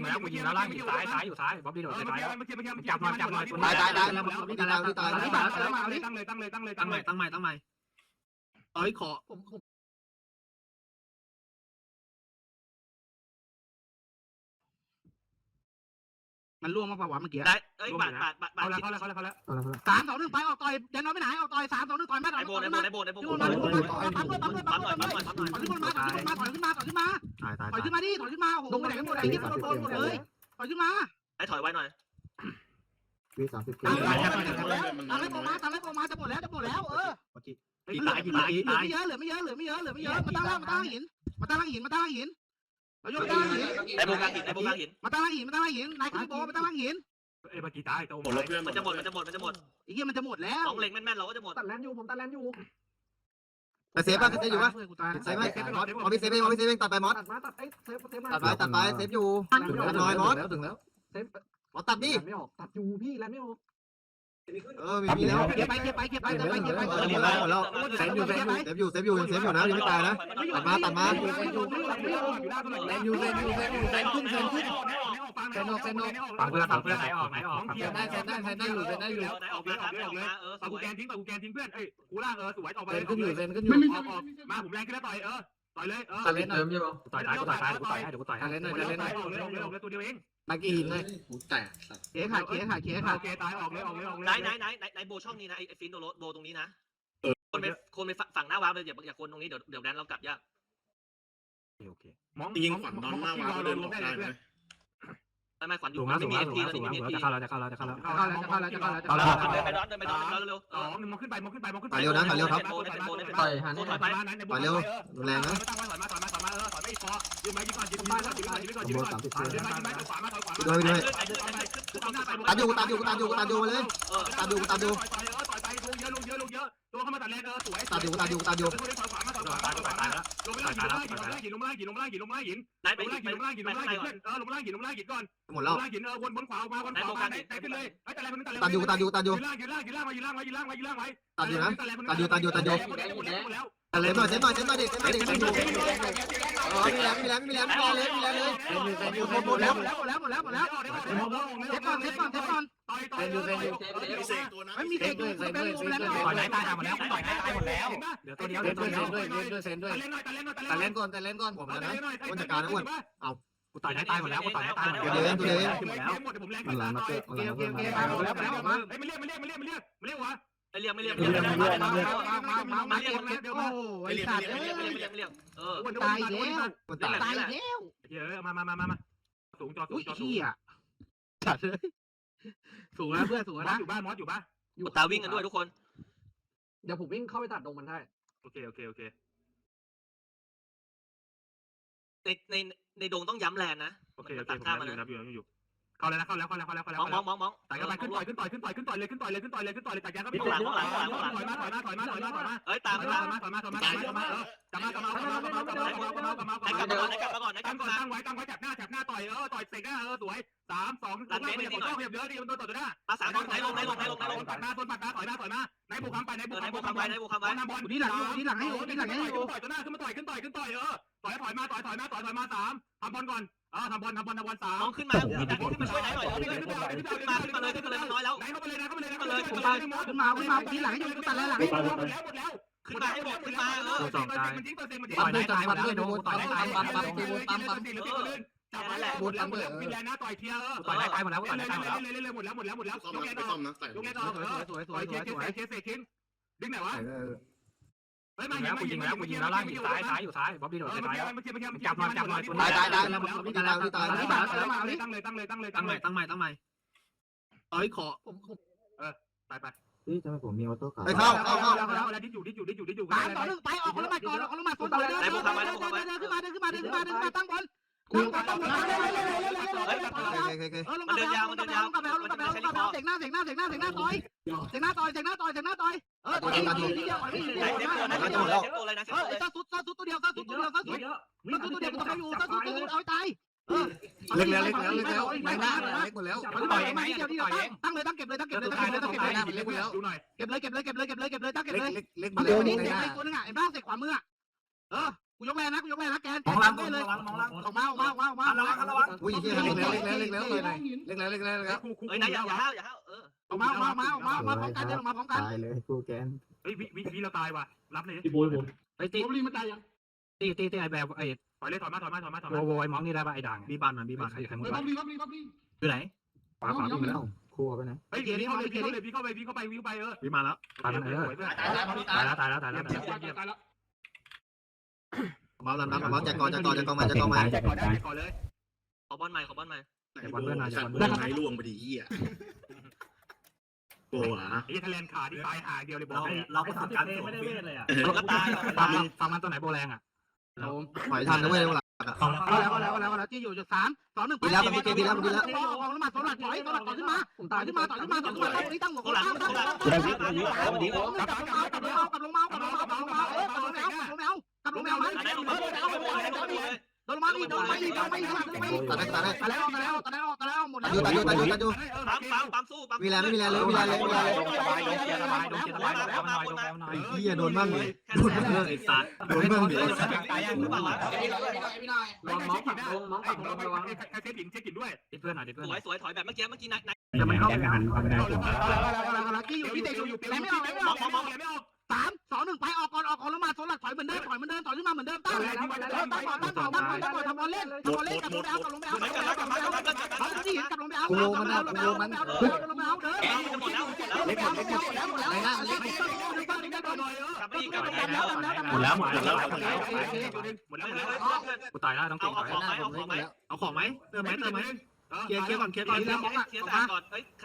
ริงแล้วกูยิงแล้วล่างอยู่ซ้ายซ้ายอยู่ซ้ายบ๊อบบี้โดดเออไปเมื่อซ้ายกี้แล้วเมื่อกี้เมื่อกี้จับหน่อยจับหน่อยตายตายตายแล้วพี่ตายพี่ตายตั้งเลยตั้งเลยตั้งเลยตั้งเลยตั้ตั้งงเลใหม่ยตั้งใหม่ตั้งใหม่เอ้ยขอผมผมมันล่วงมาป่าวะเมื่อกี้ได้เอ้ยบาดบาดบาดบาเอาดละเขาละเขาละเขาละสามสองหนึ่งไปออกต่อยยันน้อยไปไหนออกต่อยสามสองหนึ่งต่อยแม่ต่ไออยโบต่อยไอขึ้นโบมาไอโบไอโบขึ้นมาขึ้นมาปั๊มด้วยปั๊มด้วยปั๊ปั๊มมหด้น่วอยยปั๊มหน่อยปั๊มหน่อยถอยขึ้นมาถอยขึ้นมาถอยขึ้นมาถอยขึ้นมา ตายตายถอยขึ้นมาดิถอยขึ้นมาโอ้โหไปไหนกันหมดไอ้เหี้ยโดนโดนหมดเลยถอยขึ้นมาไอถอยไว้หน่อยพี่สามสิบตามแล้วตามแล้วตามแล้วตามแล้วมาจะหมดแล้วจะหมดแล้วเออกี่ตายกี่ตายเหกี่ลือตายไม่เยอะเหลือไม่เยอะเหลือไม่เยอะเหลือไม่เยอะมาตั้งล่างมาตั้งหินมาตั้งล่างหินมาตั้งล่างหินเราโยนตั้งล่างหินไอโบกลางหินไอโบกลางหินมาตั้งล่างหินมาตั้งล่างหินนายขึ้นโบมาตั้งล่างหินเอ้เมื่อกี้ตายตัวหมดแล้วเพื่อนมันจะหมดมันจะหมดมันจะหมดอีกเหี้ยมันจะหมดแล้วของเล็งแม่นๆเราก็จะหมดตัดแลนอยู่ผมตัดแลนอยู่แต่ เซฟป่ะเซฟอยู่ป่ะกูตายเซฟไหมมอสมอสพี่เซฟเองมอสพี่เซฟเองตัดไปมอสตัดมาตัดไอ้เซฟเซฟตัดไปตัดไปเซฟอยู่ตัดน้อยมอสแล้วถึงแล้วมอสตัดดิไม่ออกตัดอยู่พี่แลนไม่ออกเออมีมีแล้วเก็บไปเก็บไปเก็บไปเก็บไปเก็บไปหมดแล้วหมดแล้วเซฟอยู่เซฟอยู่เซฟอยู่เซฟอยู่เซฟอยู่นะยังไม่ตายนะตัดมาตัดมาแลนยูแลนยูแลนยูแลนขึ้นแลนขึ้น ฟังเพื่อนฟังเพื่อนไหนออกไหนออกเทียบได้แทนได้แทนได้อยู่แทนได้อยู่ไหนออกมาครับไหนออกมาเออสปากูวยแกนทิ้งปากูแกนทิ้งเพื่อนเอ้ยกูล่างเออสวยต่อไปเซเลยนขึ้นอยู่เซนขึ้นอไม่ยู่มีออกออกมาผมแรงขึ้นแล้วต่อยเออต่อยเลยเออตัดเล่นเติมใช่ป่ะต่อยท้ายกูต่อยท้ายกูต่อยให้เดี๋ยวกูต่อยให้ตัดเล่นหน่อยอตัดเล่นหน่อยอกเลยออกเลยออกเลยตัวเดียวเองมากี่หินเลยแตกเก๋ขาดเก๋ขาดเก๋ขาดโอเคตายออกเลยออกเลยออกเลยไหนไหนไหนไหนไหนโบช่องนี้นะไอฟินโดโรโบตรงนี้นะคนไปคนไปฝั่งหน้าวาร์ปเลยอย่าอย่าคนตรงนี้เดี๋ยวเดี๋ยวแดนเรากลับยากโอเคมองยิงฝันนอนหน้าวาร์ปเดินออกได้ไหม ไม่ไม่ขวัญอสูยู่งแล้วไม่สูงมีแล้วเอสูงทีแล้วแล้วสูงไม่แล้วมีเอจะทีเข้าแล้วจะเข้าแล้วจะเข้าแล้วเข้าแล้วจะเข้าแล้วจะเข้าแล้วเข้าแล้วเดินไปร้อนเดินไปร้อนเร็วสองหนึ่งมองขึ้นไปมองขึ้นไปมองขึ้นไปถ่ายเร็วนะถ่ายเร็วครับต่อยหันโคถอยไปไปเร็วแรงนะตั้งไว้ถอยมาถอยมาถอยมาเออถอยไม่พอยืนไว้ยืนก่อนยืนก่อนยืนก่อนยืนก่อนยืนก่อนยืนก่อนยืนมายืนมาถอยขวามาถอยขวามาดูให้ดูให้ตัดตัดอยู่ตัดอยู่ตัดอยู่ตัดอยู่มาเลยเออตัดอยู่ตัดอยู่ต่อยเออต่อยไปลงเยอะลงเยอะลงเยอะตัวเข้ามาตัดแรงเออสวยตัดอยู่ตัดอยู่ตัดอยู่ถอยขวามาถอย ขวามาถอยขวามาลงไปล่างหินลงมาล่างหินลงมาล่างหินลงมาล่างหินลงมาล่างหินไหนไปลงไปล่างหินลงมาล่างหินลงมาล่างหินไปเพื่อนเออลงมาล่างหินลงมาล่างหินก่อนหมดลแล้วงล่างหินเออวนบนขวาออกมาวนขวามาไหนขึ้นเลยไอ้แต่อะไรมันแต่แรงตัดอยู่ตัดอยู่ตัดอยู่ยืนล่างยืนล่างยืนล่างมายืนล่างมายืนล่างมายืนล่างไว้ ตัดอยู่นะตัดอยู่ตัดอยู่ตัดอยู่เซฟหน่อยเซฟหน่อยเซฟหน่อยเด็กเซฟหน่อยเด็กเซฟอยู่เออมีแรงมีแรงมีแรงมีแรงเลยมีแรงเลยหมดแล้วหมดแล้วหมดแล้วหมดแล้วหมดแล้วเซฟก่อนเซฟก่อนเซฟก่อนเซกตัวนะไม่มีเซฟด้วยเซฟด้วยเซฟด้วยต่อยไหนตายหมดแล้วต่อยไหนตายหมดแล้วเดี๋ยวตัวเดียวเซเดี๋ยนวด้ตัววยเดียวเซนด้วยเซนด้วยเซนด้วยเล่นหน่อยแต่เล่นหน่อยแต่ตัดเล่เล่นนก่อนตัดเล่นก่อนผมแล้วนะวันจัดการนะอ้วนกูต่อยไหนตายหมดแล้วกูต่อยไหนตายหมดเดี๋แล้วยวเดี๋ยวเดี๋ยวหมดแล้วหมดผมแรงมันหลังมาเตะโอเคโอเคโอเคมาหมดแล้วหมดแล้วออกมาเฮ้ยมันเรียกมันเรียกมันเรียก มันเรียกมันเรียกวะไม่เรียกไม่เรียกมามามามาเก็บเก็บโอ้ไอ้สัตว์ไม่เอ้เรียกไม่ยเรียกไม่เรียกเออตายแล้วมันตายตายแล้วเยอะมามามามามาสูงจอสูอุ้งยจอสูงขี้อะสัตว์เลยสูงแล้วเพื่อนสูงมแล้วอสนะอยู่บ้านมอสอยู่บ้านตาวิ่งกันด้วยทุกคน เดี๋ยวผมวิ่งเข้าไปตัดตรงมันได้โอเคโอเคโอเคในในในดงต้องย้ำแลนนะโอเคโอเคตัดผมข้ามอมาเลยยู่นะอยู่อยู่ เข้าแล้วนะเข้าแล้วเข้าแล้วเข้าแล้วเข้าแล้วมองมองมองมองต่อยเข้าไปขึ้นต่อยขึ้นต่อยขึ้นต่อยขึ้นต่อยเลยขึ้นต่อยเลยขึ้นต่อยเลยขึ้นต่อยเลยขึ้นต่อยเลยตัดยางก็ข้างหลังข้างหลังข้างหลังถอยมาถอยมาถอยมาถอยมาถอยมาเอ้ยถตาอมยมามาถอยมาถอยมาถอยมาถอยมาเออกลับมากลับมากลับมากลับมากลับมากลับมากลับมากลับมาไหนกลับมาก่อนไหนกลับมาก่อนไหนกลัตั้บงก่อนมาตั้งไว้ตั้งไว้จับหน้าจับหน้าต่อยเออต่อยเสกหน้าเออสวยสามสองลงล่างไปอย่าปวดข้อขยับเยอะดิมันโดนต่อยตัวหน้ามาสามคนไหนลงไหนลงไหนลงไหนลงปัดหน้าต้นปัดหน้าถอยหน้าถอยมาไหนบุกคำไปไหนบุเอกอไหนคำโบคำไว้ไหนโบคำไว้นำบอลนี่หลังอยู่นี่หลังให้อยู่นี่หลังให้อยู่ต่อยตัวหน้าขึ้นมาต่อยขึ้นต่อยขึ้นต่อยเออต่อยถอยมาต่อยถอยมาต่อยถอยมาสามทำบอลก่อนเออทำบอลทำบอลทำบอลสามมองขึ้นมามีดันขึ้นมาช่วยไหนหน่อยขึ้นมาขึ้นมาขึ้นมาเลยขึ้นมาเลยน้อยแล้วไหนเข้าไปเลยนะเข้าไปเลยนะขึ้นมาขึ้นมาขึ้นมานี่หลังให้อยู่กูตัดแล้วหลังให้อยู่หมดแล้วหมดแล้วขึ้นมาให้หมดขึ้นมาเออมันทิ้งเปอร์เซ็นต์มันทิ้งต่อยไหนตายหมดแล้วโดนต่อยไหนตายปั๊มปั๊มปั๊มปั๊มปั๊มจับมาแล้วหมดแล้วหมดแล้ววินแลนะต่อยเทียเออต่อยไหนตายหมดแล้วต่อยไหนตายหมดแล้วเล่นเล่นหมดแล้วหมดแล้วหมดแล้วซ่อมยกนะแกไปต่อซ่อมนะใส่ยกแกต่อเออสวยสวต่อยยสเควยสสวยเคสเคสทิ้งดึงไหนวะ เฮ้ยยิมางแล้วกูยิงแล้วกูยิงแล้วล่างอยู่ซ้ายซ้ายอยู่ซ้ายบ๊อบบี้โดดเอไปอซ้ายเมื่อกี้เมื่อกี้เมื่อกี้จับหน่อยจับหน่อยตายตายตายพี่ตายพี่ตายนี่มาแล้วมานี่ตั้งเลยตั้งเลยตั้งเลยตั้งใหม่ตั้งใหม่ตั้งใหม่เอ้ยขอผมไปไปนี่ทำไมผมมีออโต้ขาไปเข้าเข้าเข้าแล้วดิอยู่ดิอยู่ดิอยู่ดิอยู่สามต่อหนึ่งไปออกคนละหมัดก่อนออกคนละหมัดโซนต่อยเดินเดินเดินเดินขึ้นมาเดินขึ้นมาเดินขึ้นมาเดินขึ้นมาตั้งบอล ตั้งบอลตั้งบอลเลยเลยเลยเลยเลยเลยเคโอเคเออลงกลับแล้วลงกลับแล้วลงกลับแล้วลงกลับแล้วลงกลับแล้วเสกหน้าเสกหน้าเสกหน้าเสกหน้าต่อยเสกหน้าต่อยเสกหน้าต่อยเสกหน้าต่อยเออต่อยเดียวต่อยทีเดียวเซ็ตตัวไหนต่เซ็อยตตัวเซ็ตตัวเลยนะเซ็ตเอตัวอเลยซาซุดซาซุดตัวเดียวซาซุดตัวเดียวซาซุดซาซุดตัวเดียวตัวอยู่ซาซุดตัวอยู่เอาตายเออเล็กแล้วเล็กแล้วเล็กแล้วไม่น่าเล็กหมดแล้วต่อยไหมเดียวเดียวตั้งตั้งเลยตั้งเก็บเลยตั้งเก็บเลยตั้งเก็บเลยตั้งเก็บเลยมันเล็กหมดแล้วดูหน่อยเก็บเลยเก็บเลยเก็บเลยเก็บเลยเก็บเลยตั้งเก็บเล็กเลยเล็กเล็กหมมันดเดี๋ยวนี้เก็บน่าไปตัวนึงอะไอ้บ้าเสกขวามืออะเออ กูยกแรงนะกูยกแรงนะแกนมองล่างได้เลยมองล่างออกมาออกมาออกมาออกมาระวังระวังอุ้ยเฮียเล็กแล้วเล็กแล้วเล็กแล้วเลยเล็กแล้วเล็กแล้วเล็กแล้วเฮ้ยนายอย่าอย่าห้าวอย่าห้าวเออออกมาออกมาออกมาออกมาพร้อมกันเดินออกมาพร้อมกันตายเลยกูแกนเฮ้ยวิวิวิเราตายว่ะรับเลยพี่โบยผมไอ้ตีรีมันตายยังตีตีตีไอ้แบบไอ้ถอยเลยถอยมาถอยมาถอยมาถอยมาโวไอ้มองนี่ได้ป่ะไอ้ด่างบีบานมันบีบานใครใครหมดเฮ้ยบ๊อบบี้บ๊อบบี้บ๊อบบี้อยู่ไหนขวาขวาพี่แล้วคู่ไปไหนเฮ้ยพี่เข้าเลยพี่เข้าเลยพี่เข้าไปพี่เข้าไปวิ่งไปเออบีมาแล้วตายมันเออตายแล้วตายแล้วตายแล้วตายแล้วตายแล้ว มาแล้วนะมาแจกกอนแจกกอนแจกกอนมาแจกกอนมาแจกก่อนได้ก่อนเลยขอบอลใหม่ขอบอลใหม่ไอ้โบสัตว์โบไงล่วงไปดีเหี้ยโบอะไอ้ทะเลนขาที่ตายหาเดียวเลยบอกเราให้เราก็ทำการไม่ได้เวทเลยอะเราก็ตายฟังฟังมันตัวไหนโบแรงอะถอยทันนะเว้ยหลักเอาแล้วเอาแล้วเอาแล้วเอาแล้วที่อยู่จุดสามสองหนึ่งไปแล้วแล้วมาโซลัดถอยโซลัดต่อขึ้นมาต่อขึ้นมาต่อขึ้นมาต่อขึ้นมาตรงนี้ตั้งหัวโคราชตั้งโคตั้งราตั้ชงโคราชวันนี้กลับลงมากลับลงมากลับลงมากลับลงมากลับลงมาเออกลับลงแมวกลับลงแมวกลั บลงแมวมันอันนั้นโดเรานมาดิโดนมาดิโดนมาดิโดนมาดิตายได้ตายได้ตายแล้วตายแล้วตายแล้วตายแล้วหมดตัแล้ดวอยู่ตัดอยู่ตัดอยู่ตัดอยู่ปั๊มปั๊มปั๊มสู้ปั๊มมีแรงไม่มีแรงเลยมีแรงเลยมีแรงเลยสบายโดนเกียร์สบายโดนเกียร์สบายแล้วหน่อยโดนแล้วหน่อยเฮียโดนบ้างเลยแค่โดนนั้นบ้างเลยไอ้สัตว์โดนบ้างดิตายยังหรือเปล่าวะลองมองผักลงมองผักลงระวังใครเช็คหินเช็คหินด้วยเพื่อนหน่อยเพื่อนสหวน่อยยสวยถอยแบบเมื่อกี้เมื่อกี้นายนายจะไม่เข้าไปหันเข้าไปได้เอาแล้วเอาแล้วเอาแล้วเอาแล้วกี่อยู่พี่เตะอยู่แรงไม่ออกแรงไม่ออกมองมองไม่ออกสามสองหนึ่งไปออกก่อน ถอยเหมือนเดิมถอยเหมือนเดิมถอยขึ้นมาเหมือนเดิมตั้งตั้งก่อนตั้งก่อนตั้งก่อนตั้งก่อนทำบอลเล่นทำบอลเล่นกลับลงไปเอากลับลงไปเอากลับลงไปเอากลับลงไปเอาเขาที่หินกลับลงไปเอากลับลงไปเอากลับลงไปเอากลับลงไปเอาเดินหมดแล้วหมดแล้วเล็กหมดเล็กหมดแล้วหมดแล้วไหนหน้าเล็กกลับมาอีกกลับมาหมดแล้วหมดแล้วหมดแล้วหมดแล้วหมดแล้วหมดแล้วหมดแล้วกูตายแล้วต้องเอาเก่งเอาไปของไหมเอาของไหมเอาของไหมเติมไหมเติมไหมเคลียร์เคลียร์ก่อนเคลียร์ก่อนเสียสารก่อนเอ้ย